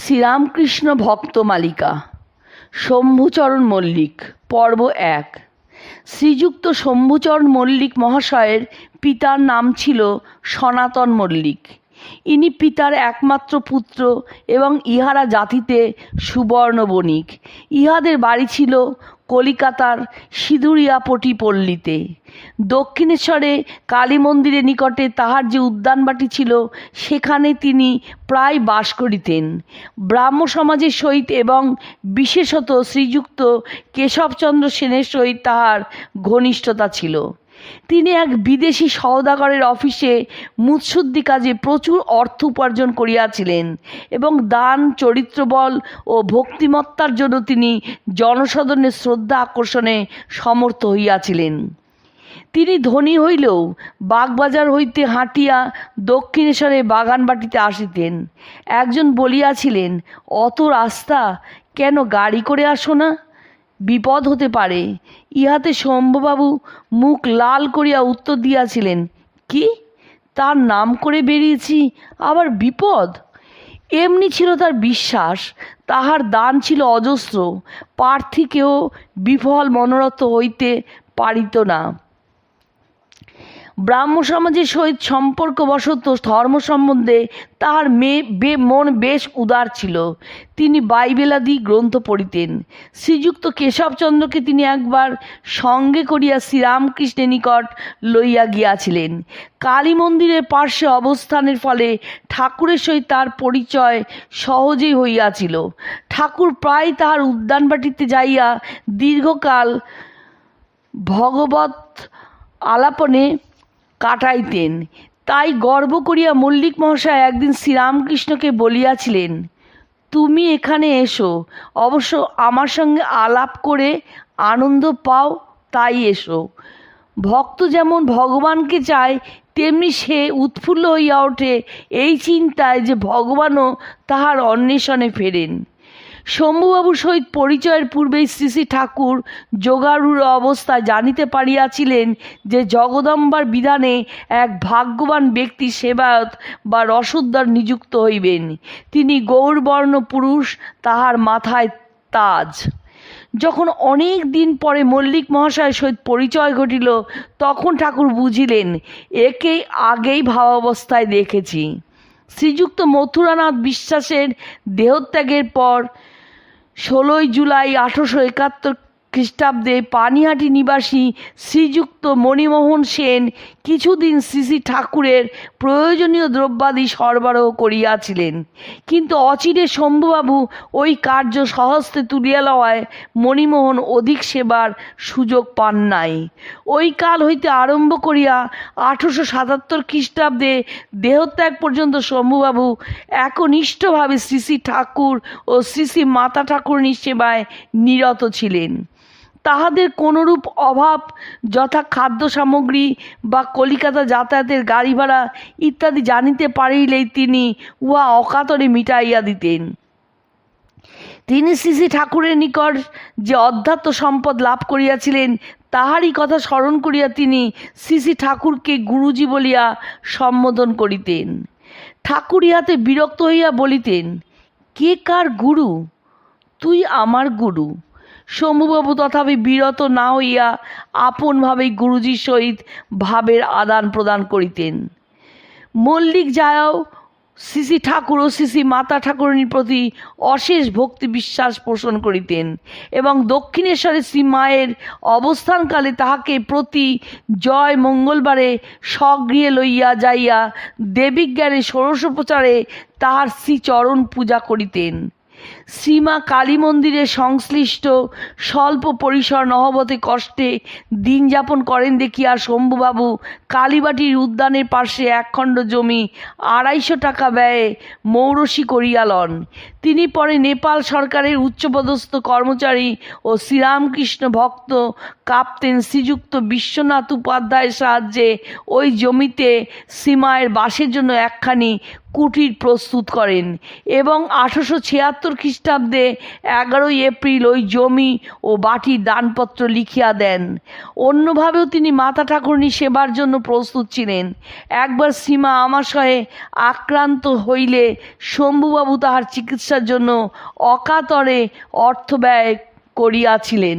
শ্রীরামকৃষ্ণ ভক্ত মালিকা, শম্ভুচরণ মল্লিক, পর্ব এক। শ্রীযুক্ত শম্ভুচরণ মল্লিক মহাশয়ের পিতার নাম ছিল সনাতন মল্লিক। ইনি পিতার একমাত্র পুত্র এবং ইহারা জাতিতে সুবর্ণ বণিক। ইহাদের বাড়ি ছিল কলিকাতার সিঁদুরিয়াপটি পল্লীতে। দক্ষিণেশ্বরে কালী মন্দিরের নিকটে তাহার যে উদ্যানবাটি ছিল, সেখানে তিনি প্রায় বাস করিতেন। ব্রাহ্ম সমাজের সহিত এবং বিশেষত শ্রীযুক্ত কেশবচন্দ্র সেনের সহিত তাহার ঘনিষ্ঠতা ছিল। তিনি এক বিদেশি সওদাগরের অফিসে মুৎসুদ্দি কাজে প্রচুর অর্থ উপার্জন করিয়াছিলেন এবং দান, চরিত্রবল ও ভক্তিমত্তার জন্য তিনি জনসাধারণের শ্রদ্ধা আকর্ষণে সমর্থ হইয়াছিলেন। তিনি ধনী হইলেও বাগবাজার হইতে হাঁটিয়া দক্ষিণেশ্বরে বাগানবাটিতে আসিতেন। একজন বলিয়াছিলেন, অত রাস্তা কেন গাড়ি করে আসো না? বিপদ হতে পারে। ইহাতে শম্ভুবাবু মুখ লাল করিয়া উত্তর দিয়াছিলেন, কি? তার নাম করে বেরিয়েছি, আবার বিপদ? এমনি ছিল তার বিশ্বাস, তাহার দান ছিল অজস্র প্রার্থীকেও বিফল মনোরত হইতে পারিত না। ব্রাহ্ম সমাজের সহিত সম্পর্কবশত ধর্ম সম্বন্ধে তাহার মেয়ে বে মন বেশ উদার ছিল। তিনি বাইবেলাদি গ্রন্থ পড়িতেন। শ্রীযুক্ত কেশবচন্দ্রকে তিনি একবার সঙ্গে করিয়া শ্রীরামকৃষ্ণের নিকট লইয়া গিয়াছিলেন। কালী মন্দিরের পার্শ্বে অবস্থানের ফলে ঠাকুরের সহিত তার পরিচয় সহজেই হইয়াছিল। ঠাকুর প্রায় তাহার উদ্যানবাটিতে যাইয়া দীর্ঘকাল ভগবত আলাপনে কাটাইতেন। তাই গর্ব করিয়া মল্লিক মহাশয় একদিন শ্রীরামকৃষ্ণকে বলিয়াছিলেন, তুমি এখানে এসো, অবশ্য আমার সঙ্গে আলাপ করে আনন্দ পাও, তাই এসো। ভক্ত যেমন ভগবানকে চায়, তেমনি সে উৎফুল্ল হইয়া ওঠে এই চিন্তায় যে ভগবানও তাহার অন্বেষণে ফেরেন। শম্ভুবাবুর সহিত পরিচয়ের পূর্বেই শ্রী শ্রী ঠাকুর যোগারুর অবস্থায় জানিতে পারিয়াছিলেন যে জগদম্বার বিধানে এক ভাগ্যবান ব্যক্তি সেবায়ত বা রসোদ্ধার নিযুক্ত হইবেন। তিনি গৌরবর্ণ পুরুষ, তাহার মাথায় তাজ। যখন অনেক দিন পরে মল্লিক মহাশয়ের সহিত পরিচয় ঘটিল, তখন ঠাকুর বুঝিলেন, একেই আগেই ভাবাবস্থায় দেখেছি। শ্রীযুক্ত মথুরানাথ বিশ্বাসের দেহত্যাগের পর ষোলোই জুলাই আঠেরোশো একাত্তর খ্রিস্টাব্দে পানিহাটি নিবাসী শ্রীযুক্ত মণিমোহন সেন কিছুদিন শ্রী ঠাকুরের প্রয়োজনীয় দ্রব্যাদি সরবরাহ করিয়াছিলেন। কিন্তু অচিরে শম্ভুবাবু ওই কার্য সহস্তে তুলিয়া লওয়ায় মণিমোহন অধিক সেবার সুযোগ পান নাই। ওই কাল হইতে আরম্ভ করিয়া আঠেরোশো সাতাত্তর খ্রিস্টাব্দে দেহত্যাগ পর্যন্ত শম্ভুবাবু একনিষ্ঠভাবে শ্রী শ্রী ঠাকুর ও শ্রী শ্রী মাতা ঠাকুরনির সেবায় নিরত ছিলেন। তাহাদের কোনরূপ অভাব, যথা খাদ্য সামগ্রী বা কলিকাতা যাতায়াতের গাড়ি ভাড়া ইত্যাদি জানিতে পারিলেই তিনি উহা অকাতরে মিটাইয়া দিতেন। তিনি শ্রী ঠাকুরের নিকট যে অধ্যাত্ম সম্পদ লাভ করিয়াছিলেন, তাহারই কথা স্মরণ করিয়া তিনি শ্রী ঠাকুরকে গুরুজি বলিয়া সম্বোধন করিতেন। ঠাকুর ইহাতে বিরক্ত হইয়া বলিতেন, কে কার গুরু? তুই আমার গুরু। শম্ভুবাবু তথাপি বিরত না হইয়া আপনভাবেই গুরুজির সহিত ভাবের আদান প্রদান করিতেন। মল্লিক যাও শ্রী ঠাকুর ও শ্রী মাতা ঠাকুরণীর প্রতি অশেষ ভক্তি বিশ্বাস পোষণ করিতেন এবং দক্ষিণেশ্বরে শ্রী মায়ের অবস্থানকালে তাহাকে প্রতি জয় মঙ্গলবারে স্বগৃহে লইয়া যাইয়া দেবিজ্ঞানে ষোড়শোপচারে তাহার শ্রীচরণ পূজা করিতেন। শ্রীমা কালী মন্দিরের সংশ্লিষ্ট স্বল্প পরিসর নহবতে কষ্টে দিন যাপন করেন দেখিয়া শম্ভুবাবু। কালীবাটির উদ্যানের পাশে একখণ্ড জমি আড়াইশো টাকা ব্যয়ে মৌরসি করিয়া লন। তিনি পরে নেপাল সরকারের উচ্চপদস্থ কর্মচারী ও শ্রীরামকৃষ্ণ ভক্ত কাপ্তেন শ্রীযুক্ত বিশ্বনাথ উপাধ্যায়ের সাহায্যে ওই জমিতে শ্রীমায়ের বাসের জন্য একখানি কুটির প্রস্তুত করেন এবং আঠারোশো ছিয়াত্তর খ্রিস্টাব্দে এগারোই এপ্রিল ওই জমি ও বাটির দানপত্র লিখিয়া দেন। অন্যভাবেও তিনি মাতা ঠাকুরনি সেবার জন্য প্রস্তুত ছিলেন। একবার সীমা আমাশয়ে আক্রান্ত হইলে শম্ভুবাবু তাহার চিকিৎসার জন্য অকাতরে অর্থ ব্যয় করিয়াছিলেন।